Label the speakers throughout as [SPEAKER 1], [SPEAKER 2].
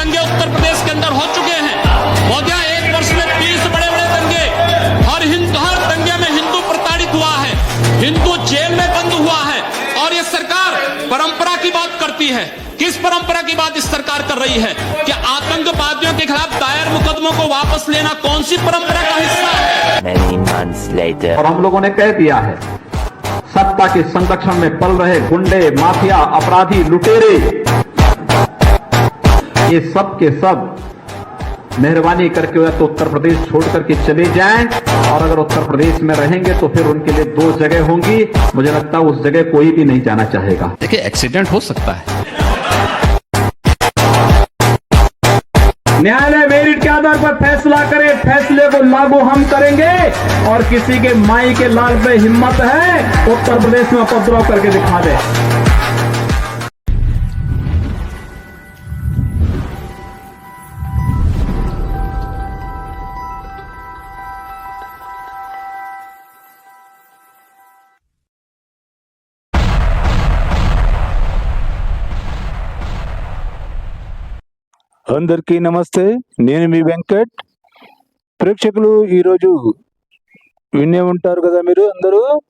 [SPEAKER 1] दंगे उत्तर प्रदेश के अंदर हो चुके हैं। मोदिया एक वर्ष में बीस बड़े बड़े दंगे। हर हिंदू हर दंगे में हिंदू प्रताड़ित हुआ है। हिंदू जेल में बंद हुआ है। और ये सरकार परंपरा की बात करती है। किस परंपरा की बात इस सरकार कर रही है? कि आतंकवादियों के खिलाफ दायर मुकदमों को वापस लेना कौन सी परंपरा का हिस्सा है?
[SPEAKER 2] Later.
[SPEAKER 3] और हम लोगों ने कह दिया है सत्ता के संरक्षण में पल रहे गुंडे माफिया अपराधी लुटेरे ये सब के सब मेहरबानी करके या तो उत्तर प्रदेश छोड़ करके चले जाएँ और अगर उत्तर प्रदेश में रहेंगे तो फिर उनके लिए दो जगह होंगी। मुझे लगता है उस जगह कोई भी नहीं जाना चाहेगा।
[SPEAKER 1] देखिए एक्सीडेंट हो सकता है।
[SPEAKER 4] न्यायालय मेरिट के आधार पर फैसला करे फैसले को लागू हम करेंगे और किसी के माई के लाल पे हिम्मत है उत्तर प्रदेश में उपद्रव करके दिखा दे।
[SPEAKER 5] అందరికీ నమస్తే. నేను మీ వెంకట్. ప్రేక్షకులు ఈరోజు వినే ఉంటారు కదా మీరు అందరూ?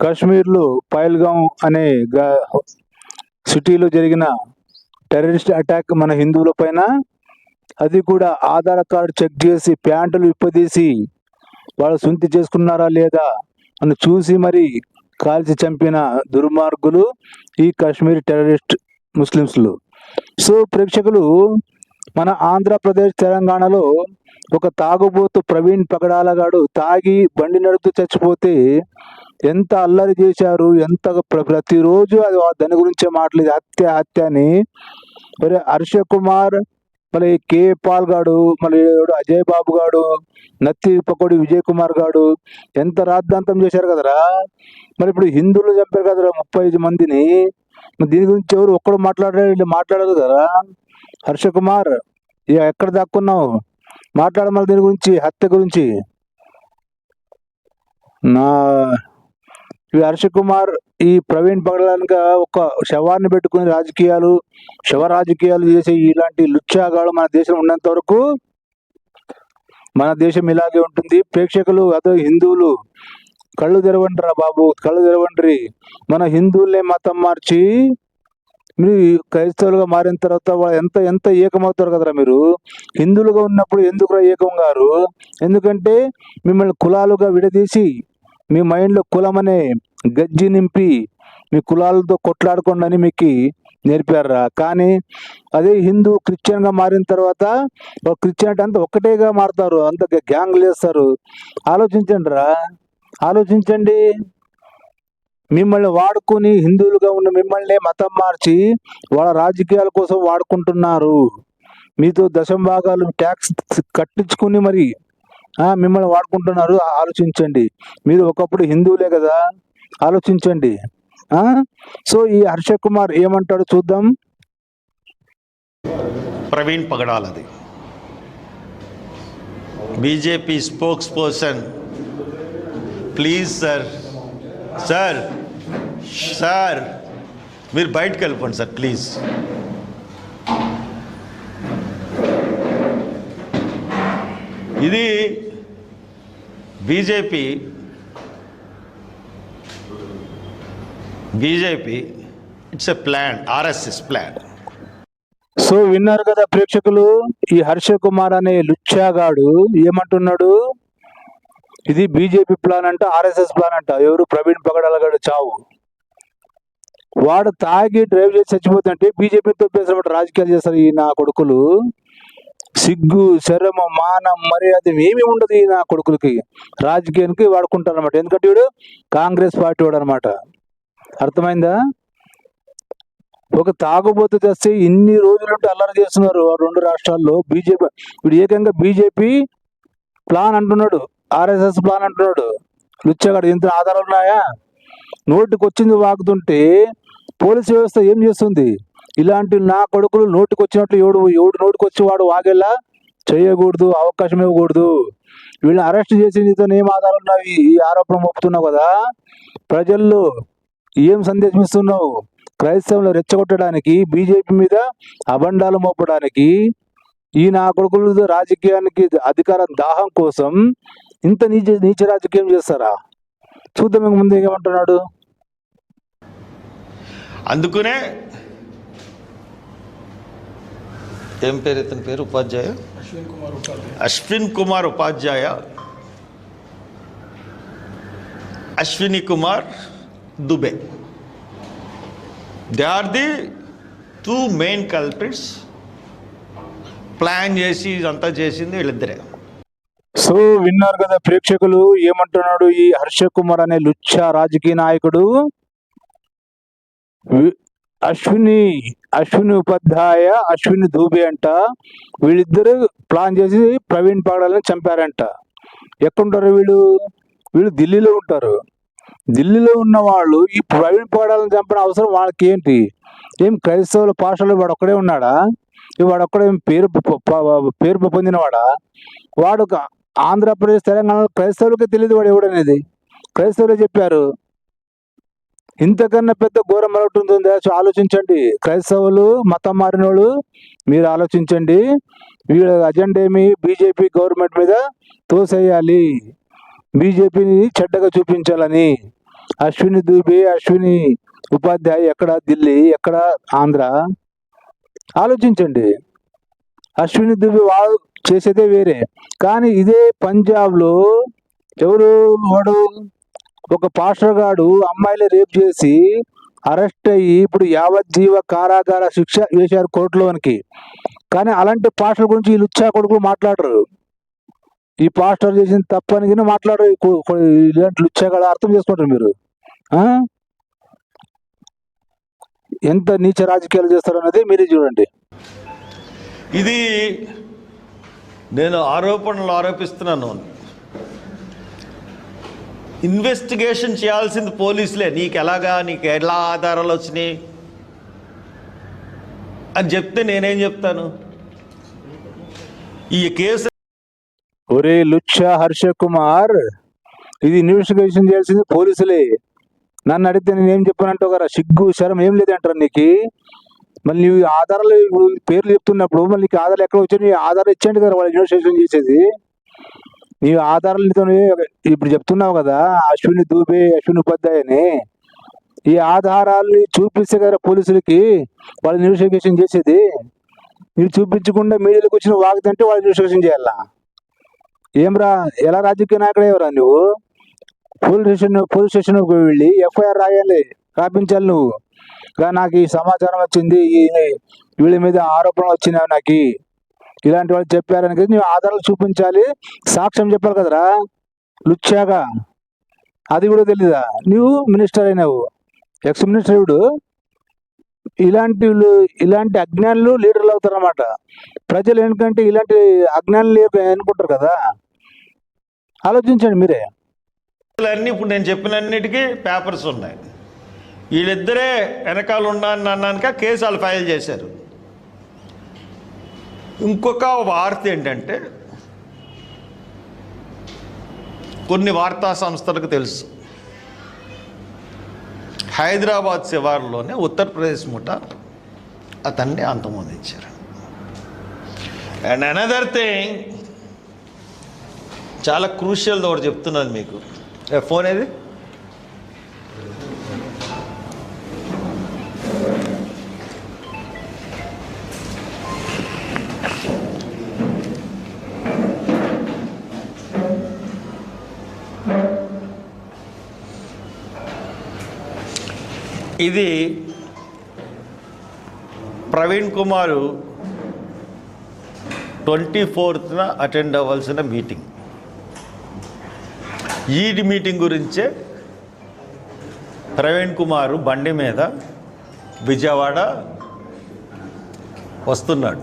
[SPEAKER 5] కాశ్మీర్లో పాయల్గాం అనే గా- సిటీలో జరిగిన టెర్రరిస్ట్ అటాక్ మన హిందువుల పైన. అది కూడా ఆధార్ కార్డు చెక్ చేసి ప్యాంటులు విప్పదీసి వాళ్ళు సొంతి చేసుకున్నారా లేదా అని చూసి మరి కాల్చి చంపిన దుర్మార్గులు ఈ కాశ్మీర్ టెర్రరిస్ట్ ముస్లిమ్స్లు. సో ప్రేక్షకులు మన ఆంధ్రప్రదేశ్ తెలంగాణలో ఒక తాగుబోతు ప్రవీణ్ పగడాలగాడు తాగి బండి నడుపుతూ చచ్చిపోతే ఎంత అల్లరి చేశారు ఎంత ప్రతిరోజు అది దాని గురించే మాట్లాడేది. హత్య హత్య అని. మరి హర్ష కుమార్ మళ్ళీ కే పాల్ గాడు మళ్ళీ అజయ్ బాబు గాడు నత్తి పకోడి విజయ్ కుమార్ గాడు ఎంత రాద్ధాంతం చేశారు కదరా. మరి ఇప్పుడు హిందువులు చంపారు కదరా ముప్పై ఐదు మందిని. దీని గురించి ఎవరు ఒక్కడు మాట్లాడారు వీళ్ళు మాట్లాడదు కదా. హర్ష కుమార్ ఇక ఎక్కడ దాక్కున్నావు? మాట్లాడమని దీని గురించి హత్య గురించి. నా ఈ హర్ష కుమార్ ఈ ప్రవీణ్ పగడాలనుక ఒక శవాన్ని పెట్టుకుని రాజకీయాలు శవ రాజకీయాలు చేసే ఇలాంటి లుచ్చాగాడు మన దేశం ఉన్నంత వరకు మన దేశం ఇలాగే ఉంటుంది. ప్రేక్షకులు అదే హిందువులు కళ్ళు తెరవండిరా బాబు కళ్ళు తెరవండి మన హిందువులే మతం మార్చి మీరు క్రైస్తవులుగా మారిన తర్వాత వాళ్ళు ఎంత ఎంత ఏకమవుతారు కదరా మీరు? హిందువులుగా ఉన్నప్పుడు ఎందుకురా ఏకం గారు? ఎందుకంటే మిమ్మల్ని కులాలుగా విడదీసి మీ మైండ్లో కులం అనే గజ్జి నింపి మీ కులాలతో కొట్లాడుకోండి అని మీకు నేర్పారా? కానీ అదే హిందూ క్రిస్టియన్గా మారిన తర్వాత క్రిస్టియన్ అంటే అంత ఒక్కటేగా మారుతారు అంత గ్యాంగ్లు వేస్తారు. ఆలోచించండి రా ఆలోచించండి. మిమ్మల్ని వాడుకొని హిందువులుగా ఉన్న మిమ్మల్ని మతం మార్చి వాళ్ళ రాజకీయాల కోసం వాడుకుంటున్నారు. మీతో దశం భాగాలు ట్యాక్స్ కట్టించుకుని మరి మిమ్మల్ని వాడుకుంటున్నారు. ఆలోచించండి. మీరు ఒకప్పుడు హిందువులే కదా. ఆలోచించండి. సో ఈ హర్ష కుమార్ ఏమంటాడు చూద్దాం.
[SPEAKER 6] Praveen పగడాలది BJP spokesperson please sir. Sir. Sir. మీరు బయటకు వెళ్ళిపోండి సార్ ప్లీజ్. ఇది BJP. BJP it's a plan RSS plan.
[SPEAKER 5] So విన్నారు కదా ప్రేక్షకులు ఈ హర్ష కుమార్ అనే లుచ్చాగాడు ఏమంటున్నాడు? ఇది బీజేపీ ప్లాన్ అంట ఆర్ఎస్ఎస్ ప్లాన్ అంట. ఎవరు ప్రవీణ్ పగడలగడు చావు. వాడు తాగి డ్రైవ్ చేసి చచ్చిపోతుంటే బీజేపీతో పేసినప్పుడు రాజకీయాలు చేస్తారు ఈ నా కొడుకులు. సిగ్గు శరమ మానం మర్యాద ఏమీ ఉండదు ఈ నా కొడుకులకి. రాజకీయానికి వాడుకుంటారు అనమాట ఎందుకంటే వీడు కాంగ్రెస్ పార్టీ వాడు అనమాట అర్థమైందా? ఒక తాగుబోతు తెస్తే ఇన్ని రోజులుంటే అల్లరి చేస్తున్నారు రెండు రాష్ట్రాల్లో బీజేపీ. ఇప్పుడు ఏకంగా బీజేపీ ప్లాన్ అంటున్నాడు. ఆర్ఎస్ఎస్ ప్లాన్ అంటున్నాడు. లుచ్చగాడు ఇంత ఆధారాలు ఉన్నాయా? నోటికి వచ్చింది వాగుతుంటే పోలీస్ వ్యవస్థ ఏం చేస్తుంది? ఇలాంటి నా కొడుకులు నోటికి వచ్చినట్లు ఎవడు ఎవడు నోటికి వచ్చి వాడు వాగేలా చేయకూడదు అవకాశం ఇవ్వకూడదు. వీళ్ళని అరెస్ట్ చేసి నీతో ఏం ఆధారాలు ఉన్నాయి? ఈ ఆరోపణ మోపుతున్నావు కదా? ప్రజల్లో ఏం సందేశం ఇస్తున్నావు? క్రైస్తవులు రెచ్చగొట్టడానికి బీజేపీ మీద అబండాలు మోపడానికి ఈ నా కొడుకులు రాజకీయానికి అధికారం దాహం కోసం ఇంత నీచ నీచ రాజకీయం చేస్తారా? చూద్దాం ఇంక ముందు ఏమంటున్నాడు.
[SPEAKER 6] అందుకునే ఏం పేరు ఇతని పేరు? Upadhyay? Ashwin Kumar Upadhyay. Ashwini Kumar Dubey. They are the two main culprits plan చేసి ఇదంతా చేసింది వీళ్ళిద్దరే.
[SPEAKER 5] సో విన్నారు కదా ప్రేక్షకులు ఏమంటున్నాడు ఈ హర్ష కుమార్ అనే లుచ్చ రాజకీయ నాయకుడు? అశ్విని అశ్విని ఉపాధ్యాయ అశ్విని దూబే అంట. వీళ్ళిద్దరు ప్లాన్ చేసి ప్రవీణ్ పాడాలని చంపారంట. ఎక్కడుంటారు వీళ్ళు? వీళ్ళు ఢిల్లీలో ఉంటారు. ఢిల్లీలో ఉన్న వాళ్ళు ఈ ప్రవీణ్ పాడాలని చంపిన అవసరం వాళ్ళకి ఏంటి ఏం క్రైస్తవుల భాషలో వాడు ఒక్కడే ఉన్నాడా? వాడు ఒక్కడే పేరు పేరు పొందినవాడా? వాడు ఆంధ్రప్రదేశ్ తెలంగాణలో క్రైస్తవులకి తెలియదు వాడు ఎవడనేది క్రైస్తవులే చెప్పారు. ఇంతకన్నా పెద్ద ఘోరం మరొకటి ఉంటుందా ఆలోచించండి. క్రైస్తవులు మతం మారినోళ్ళు మీరు ఆలోచించండి. వీళ్ళ అజెండా ఏమి? బీజేపీ గవర్నమెంట్ మీద తోసేయాలి. బీజేపీని చెడ్డగా చూపించాలని. అశ్విని దూబే అశ్విని ఉపాధ్యాయ ఎక్కడ? ఢిల్లీ ఎక్కడ? ఆంధ్ర. ఆలోచించండి. అశ్విని దుబే వాళ్ళు చేసేదే వేరే. కానీ ఇదే పంజాబ్లో ఎవరు వాడు? ఒక పాస్టర్ గాడు అమ్మాయిలు రేప్ చేసి అరెస్ట్ అయ్యి ఇప్పుడు యావజ్జీవ కారాగార శిక్ష వేశారు కోర్టులోనికి కానీ అలాంటి పాస్టర్ గురించి ఈ లుచ్చా కొడుకులు మాట్లాడరు. ఈ పాస్టర్ చేసిన తప్పని కింద మాట్లాడరు. ఈ ఇలాంటి లుచ్చాగాడు అర్థం చేసుకుంటారు మీరు. ఆ? ఎంత నీచ రాజకీయాలు చేస్తారు అనేది మీరే చూడండి.
[SPEAKER 6] ఇది నేను ఆరోపణలు ఆరోపిస్తున్నాను. ఇన్వెస్టిగేషన్ చేయాల్సింది పోలీసులే. నీకు ఎలాగా నీకు ఎలా ఆధారాలు వచ్చినాయి? అని చెప్తే నేనేం చెప్తాను? ఈ కేసు
[SPEAKER 5] ఒరే లుచ్చా హర్ష కుమార్ ఇది ఇన్వెస్టిగేషన్ చేయాల్సింది పోలీసులే. నన్ను అడిగితే నేను ఏం చెప్పానంటే ఒక సిగ్గు శరం ఏం లేదంటారు నీకు? మళ్ళీ నువ్వు ఆధారాలు ఇప్పుడు పేర్లు చెప్తున్నప్పుడు మళ్ళీ నీకు ఆధారాలు ఎక్కడ వచ్చాయి నీ ఆధార్ ఇచ్చేయండి కదా వాళ్ళు రిజిస్ట్రేషన్ చేసేది. నీ ఆధారాలతో ఇప్పుడు చెప్తున్నావు కదా అశ్విని దూబే అశ్విని ఉపాధ్యాయ అని. ఈ ఆధారాలు చూపిస్తే కదా పోలీసులకి వాళ్ళు ఇన్వెస్టిగేషన్ చేసేది. మీరు చూపించకుండా మీడియాలోకి వచ్చిన వాగుతుంటే వాళ్ళు ఇన్వెస్టిగేషన్ చేయాలా? ఏమ్రా ఎలా రాజకీయ నాయకుడు ఎవరా నువ్వు? పోలీస్ స్టేషన్ పోలీస్ స్టేషన్ వెళ్ళి ఎఫ్ఐఆర్ రాయాలి రాపించాలి నువ్వు. నాకు ఈ సమాచారం వచ్చింది. వీళ్ళ మీద ఆరోపణలు వచ్చినాయి నాకు. ఇలాంటి వాళ్ళు చెప్పారని కదా నువ్వు ఆధారాలు చూపించాలి. సాక్ష్యం చెప్పాలి కదరా. లుచ్చాగా. అది కూడా తెలీదా? నువ్వు మినిస్టర్ అయినావు. ఎక్స్ మినిస్టర్ ఇవిడు ఇలాంటి ఇలాంటి అజ్ఞానులు లీడర్లు అవుతారు అన్నమాట ప్రజలు ఎందుకంటే ఇలాంటి అజ్ఞానులు అనుకుంటారు కదా. ఆలోచించండి మీరే.
[SPEAKER 6] అన్నీ ఇప్పుడు నేను చెప్పినన్నిటికీ పేపర్స్ ఉన్నాయి. వీళ్ళిద్దరే వెనకాల ఉన్నాను అన్నాక కేసు వాళ్ళు ఫైల్ చేశారు. ఇంకొక వార్త ఏంటంటే కొన్ని వార్తా సంస్థలకు తెలుసు. హైదరాబాద్ శివారులోనే ఉత్తరప్రదేశ్ ముఠ అతన్ని అంతమొందించారు. అండ్ అనదర్ థింగ్ చాలా క్రూషియల్ ఒకటి చెప్తున్నాను మీకు. ఏ, ఫోన్ ఏది? ఇది ప్రవీణ్ కుమారు ట్వంటీ ఫోర్త్న అటెండ్ అవ్వాల్సిన మీటింగ్. ఈడి మీటింగ్ గురించే ప్రవీణ్ కుమార్ బండి మీద విజయవాడ వస్తున్నాడు.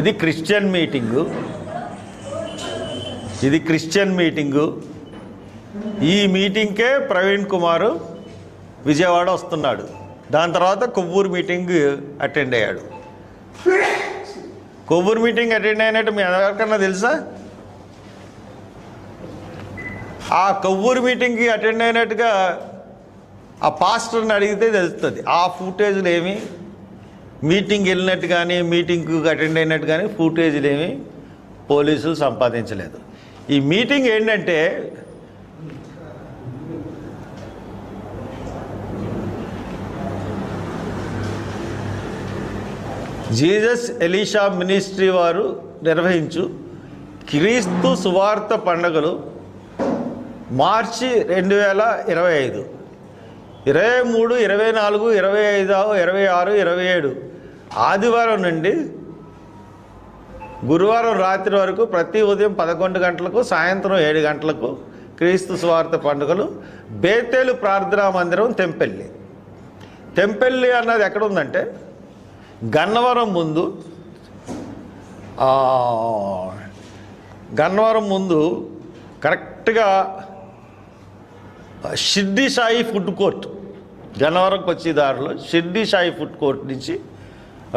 [SPEAKER 6] ఇది క్రిస్టియన్ మీటింగు. ఇది క్రిస్టియన్ మీటింగు. ఈ మీటింగ్కే ప్రవీణ్ కుమారు విజయవాడ వస్తున్నాడు. దాని తర్వాత కొవ్వూరు మీటింగ్ అటెండ్ అయ్యాడు. కొవ్వూరు మీటింగ్ అటెండ్ అయినట్టు మీ ఎవరికన్నా తెలుసా? ఆ కొవ్వూరు మీటింగ్కి అటెండ్ అయినట్టుగా ఆ పాస్టర్ని అడిగితే తెలుస్తుంది. ఆ ఫుటేజ్లు ఏమి? మీటింగ్ వెళ్ళినట్టు కానీ మీటింగ్కి అటెండ్ అయినట్టు కానీ ఫుటేజ్లు ఏమి? పోలీసులు సంపాదించలేదు. ఈ మీటింగ్ ఏంటంటే జీసస్ ఎలీషా మినిస్ట్రీ వారు నిర్వహించు క్రీస్తు సువార్త పండుగలు మార్చి రెండు వేల ఇరవై ఐదు. ఇరవై మూడు ఇరవై నాలుగు ఇరవై ఐదు ఇరవై ఆరు ఇరవై ఏడు. ఆదివారం నుండి గురువారం రాత్రి వరకు ప్రతి ఉదయం పదకొండు గంటలకు సాయంత్రం ఏడు గంటలకు క్రీస్తు స్వార్థ పండుగలు బేతేలు ప్రార్థనా మందిరం తెంపెల్లి. తెంపెల్లి అన్నది ఎక్కడ ఉందంటే గన్నవరం ముందు గన్నవరం ముందు కరెక్ట్గా షిర్డి సాయి ఫుడ్ కోర్ట్ గన్నవరంకి వచ్చే దారిలో షిర్డి సాయి ఫుడ్ కోర్ట్ నుంచి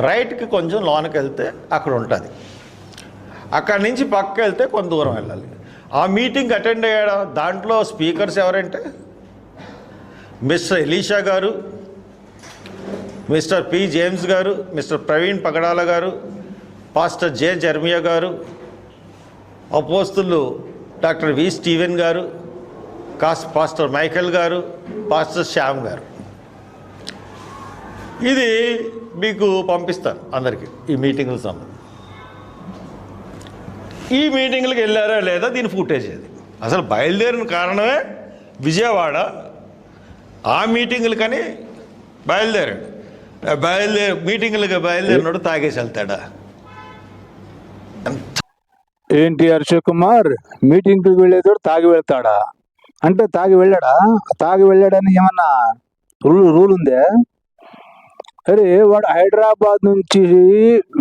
[SPEAKER 6] రైట్కి కొంచెం లోనకి వెళ్తే అక్కడ ఉంటుంది. అక్కడి నుంచి పక్క వెళ్తే కొంత దూరం వెళ్ళాలి. ఆ మీటింగ్ అటెండ్ అయ్యాడు? దాంట్లో స్పీకర్స్ ఎవరంటే మిస్ ఎలీషా గారు మిస్టర్ పి జేమ్స్ గారు మిస్టర్ ప్రవీణ్ పగడాల గారు పాస్టర్ జే జర్మియా గారు అపోస్తులు డాక్టర్ వి స్టీవెన్ గారు కాస్ పాస్టర్ మైకేల్ గారు పాస్టర్ శ్యామ్ గారు. ఇది మీకు పంపిస్తాను అందరికీ ఈ మీటింగ్ల సంబంధించి. ఈ మీటింగ్లకు వెళ్ళారా లేదా దీని ఫుటేజ్ అది అసలు బయలుదేరిన కారణమే విజయవాడ ఆ మీటింగులకని బయలుదేరాడు. బయలుదేరి మీటింగ్లకు బయలుదేరినప్పుడు తాగేసి వెళ్తాడా?
[SPEAKER 5] ఏంటి హర్ష కుమార్? మీటింగ్కి వెళ్ళేటోడు తాగి వెళ్తాడా? అంటే తాగి వెళ్ళాడా? తాగి వెళ్ళాడని ఏమన్నా రూల్ రూల్ ఉందే? అరే వాడు హైదరాబాద్ నుంచి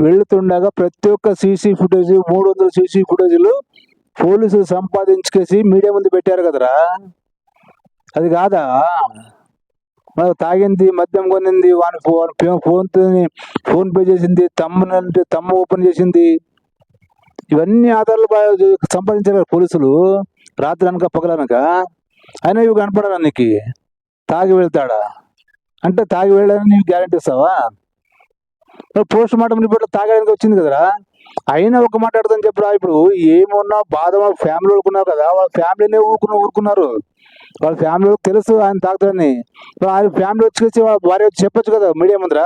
[SPEAKER 5] వెళ్తుండగా ప్రతి ఒక్క సీసీ ఫుటేజ్ మూడు వందల సీసీ ఫుటేజ్లు పోలీసులు సంపాదించుకేసి మీడియా ముందు పెట్టారు కదరా? అది కాదా? తాగింది మద్యం కొనింది వాని ఫోన్ ఫోన్ ఫోన్ పే చేసింది తమ్మునంటే తమ్ము ఓపెన్ చేసింది. ఇవన్నీ ఆధారాలు సంపాదించారు కదా పోలీసులు రాత్రి అనక పగలనక అయినా ఇవి కనపడాలి నీకు? తాగి వెళ్తాడా? అంటే తాగి వెళ్ళాలని నీకు గ్యారెంటీ ఇస్తావా? పోస్ట్ మార్టం రిపోర్ట్ తాగడానికి వచ్చింది కదరా? అయినా ఒక మాట చెప్పరా ఇప్పుడు? ఏమున్నా బాధ వాళ్ళ ఫ్యామిలీ ఊరుకున్నావు కదా వాళ్ళ ఫ్యామిలీనే ఊరుకున్న ఊరుకున్నారు. వాళ్ళ ఫ్యామిలీ తెలుసు ఆయన తాగుతాడని. ఆయన ఫ్యామిలీ వచ్చి వాళ్ళ భార్య వచ్చి చెప్పొచ్చు కదా మీడియా ముందర?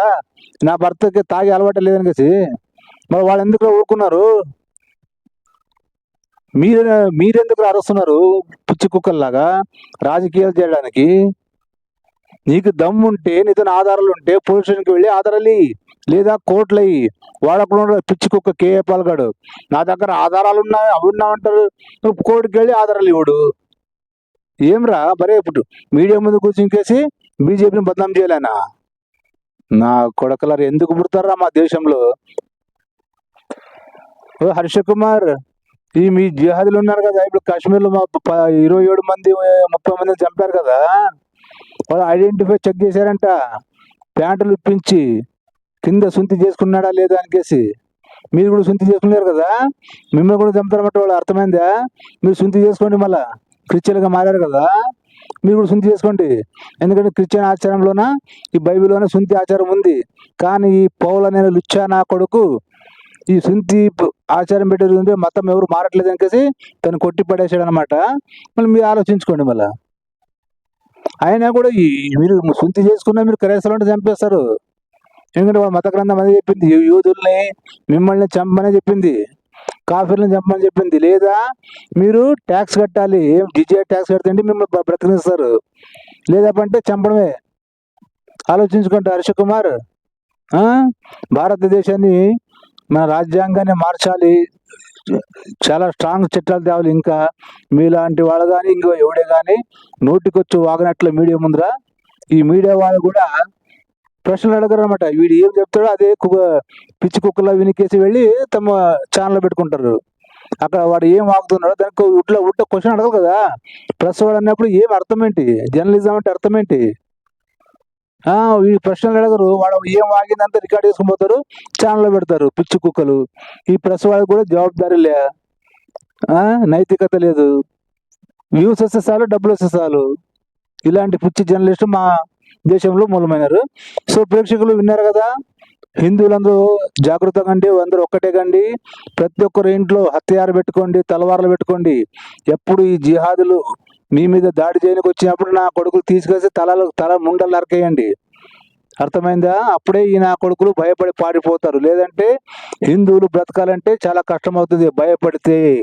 [SPEAKER 5] నా భర్తకి తాగి అలవాటు లేదని కలిసి మరి వాళ్ళు ఎందుకు ఊరుకున్నారు? మీరు మీరెందుకు అరుస్తున్నారు పిచ్చి కుక్కల్లాగా రాజకీయాలు చేయడానికి? నీకు దమ్ము ఉంటే నీతో ఆధారాలు ఉంటే పోలీస్ స్టేషన్కి వెళ్ళి ఆధారాలు లేదా కోర్టులు అయ్యి వాడకుండా పిచ్చి కుక్క కేఏ పాల్గాడు. నా దగ్గర ఆధారాలు ఉన్నాయి అవి ఉన్నామంటారు అంటారు కోర్టుకి వెళ్ళి ఆధారాలు ఇవ్వడు. ఏమ్రా? బరే ఇప్పుడు మీడియా ముందు కూర్చుంకేసి బీజేపీని బదనాం చేయలేనా? నా కొడకలారు ఎందుకు పుడతారా మా దేశంలో? ఓ హర్ష కుమార్ ఈ మీ జిహాదులు ఉన్నారు కదా. ఇప్పుడు కాశ్మీర్లో మా ఇరవై ఏడు మంది ముప్పై మంది చంపారు కదా. వాళ్ళు ఐడెంటిఫై చెక్ చేశారంట. ప్యాంటులు ఇప్పించి కింద సుంతి చేసుకున్నాడా లేదా అనికేసి మీరు కూడా సుంతి చేసుకున్నారు కదా. మిమ్మల్ని కూడా చంపుతారన్నమాట వాళ్ళు. అర్థమైందా? మీరు సుంతి చేసుకోండి మళ్ళా. క్రిస్టియన్గా మారారు కదా? మీరు కూడా సుంతి చేసుకోండి. ఎందుకంటే క్రిస్టియన్ ఆచారంలోన? ఈ బైబిల్లోనే సుంతి ఆచారం ఉంది. కానీ ఈ పౌల నేను లుచ్చా నా కొడుకు ఈ సుంతి ఆచారం పెట్టేది ఉంది మతం ఎవరు మారట్లేదు అనేసి తను కొట్టి పడేసాడు అనమాట మళ్ళీ మీరు ఆలోచించుకోండి మళ్ళా. అయినా కూడా ఈ మీరు సుంతి చేసుకున్నా మీరు క్రైస్తవులు చంపేస్తారు. ఎందుకంటే వాళ్ళ మత గ్రంథం అనేది చెప్పింది. యూదుల్ని మిమ్మల్ని చంపనే చెప్పింది. కాఫీలను చంపమని చెప్పింది. లేదా మీరు ట్యాక్స్ కట్టాలి ఏం జిజియా ట్యాక్స్ కడితే మిమ్మల్ని బ్రతికిస్తారు. లేదా చంపడమే. ఆలోచించుకుంటే హర్ష కుమార్. భారతదేశాన్ని మన రాజ్యాంగాన్ని మార్చాలి. చాలా స్ట్రాంగ్ చట్టాలు తేవాలి ఇంకా. మీలాంటి వాళ్ళు కానీ ఇంకో ఎవడే కానీ నోటికొచ్చి వాగినట్లు మీడియా ముందర. ఈ మీడియా వాళ్ళు కూడా ప్రశ్నలు అడగరు అనమాట వీడు ఏం చెప్తాడో అదే కుక్క పిచ్చి కుక్కలా వినికేసి వెళ్ళి తమ ఛానల్ పెట్టుకుంటారు. అక్కడ వాడు ఏం వాగుతున్నాడో దానికి ఉట్ల ఉట్ట క్వశ్చన్ అడగదు కదా. ప్రెస్ వాడు అన్నప్పుడు ఏం అర్థం ఏంటి జర్నలిజం అంటే అర్థం ఏంటి ఆ ఈ ప్రశ్నలు అడగరు. వాడు ఏం వాగిందంతా రికార్డ్ చేసుకుని పోతారు ఛానల్లో పెడతారు పిచ్చి కుక్కలు. ఈ ప్రెస్ వాళ్ళకి కూడా జవాబుదారీ లే ఆ, నైతికత లేదు. వ్యూస్ వస్తే చాలు డబ్బులు వస్తే చాలు. ఇలాంటి పిచ్చి జర్నలిస్టు మా దేశంలో మూలమైనారు. సో ప్రేక్షకులు విన్నారు కదా హిందువులందరూ జాగ్రత్తగా అండి అందరూ ఒక్కటే కండి ప్రతి ఒక్కరు ఇంట్లో హత్యారు పెట్టుకోండి తలవార్లు పెట్టుకోండి. ఎప్పుడు ఈ జిహాదులు మీ మీద దాడి చేయడానికి వచ్చినప్పుడు నా కొడుకులు తీసుకొచ్చి తలలు తల ముండలు నరకేయండి. అర్థమైందా? అప్పుడే ఈ నా కొడుకులు భయపడి పారిపోతారు. లేదంటే హిందువులు బ్రతకాలంటే చాలా కష్టమవుతుంది. భయపడితే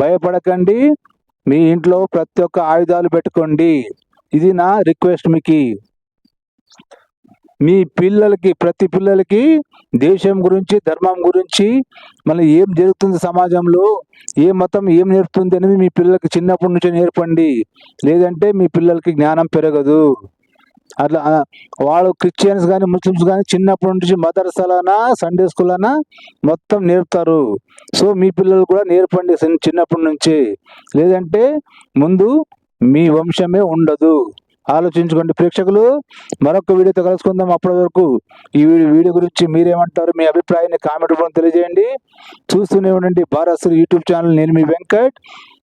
[SPEAKER 5] భయపడకండి. మీ ఇంట్లో ప్రతి ఒక్క ఆయుధాలు పెట్టుకోండి. ఇది నా రిక్వెస్ట్ మీకు. మీ పిల్లలకి ప్రతి పిల్లలకి దేశం గురించి ధర్మం గురించి మళ్ళీ ఏం జరుగుతుంది సమాజంలో ఏ మతం ఏం నేర్పుతుంది అనేది మీ పిల్లలకి చిన్నప్పటి నుంచే నేర్పండి. లేదంటే మీ పిల్లలకి జ్ఞానం పెరగదు. అట్లా వాళ్ళు క్రిస్టియన్స్ కానీ ముస్లిమ్స్ కానీ చిన్నప్పటి నుంచి మదర్సాలనా సండే స్కూల్ అనా మొత్తం నేర్పుతారు. సో మీ పిల్లలు కూడా నేర్పండి చిన్నప్పటి నుంచి. లేదంటే ముందు మీ వంశమే ఉండదు. ఆలోచించుకోండి ప్రేక్షకులు. మరొక వీడియోతో కలుసుకుందాం అప్పటి వరకు ఈ వీడియో వీడియో గురించి మీరేమంటారు? మీ అభిప్రాయాన్ని కామెంట్ రూపంలో తెలియజేయండి. చూస్తూనే ఉండండి భారత్ యూట్యూబ్ ఛానల్. నేను మీ వెంకట్.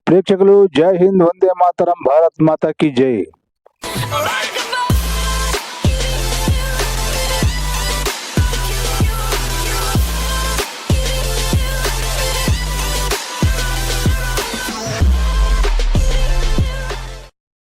[SPEAKER 5] ప్రేక్షకులు జై హింద్ వందే మాతరం భారత్ మాతాకి జై.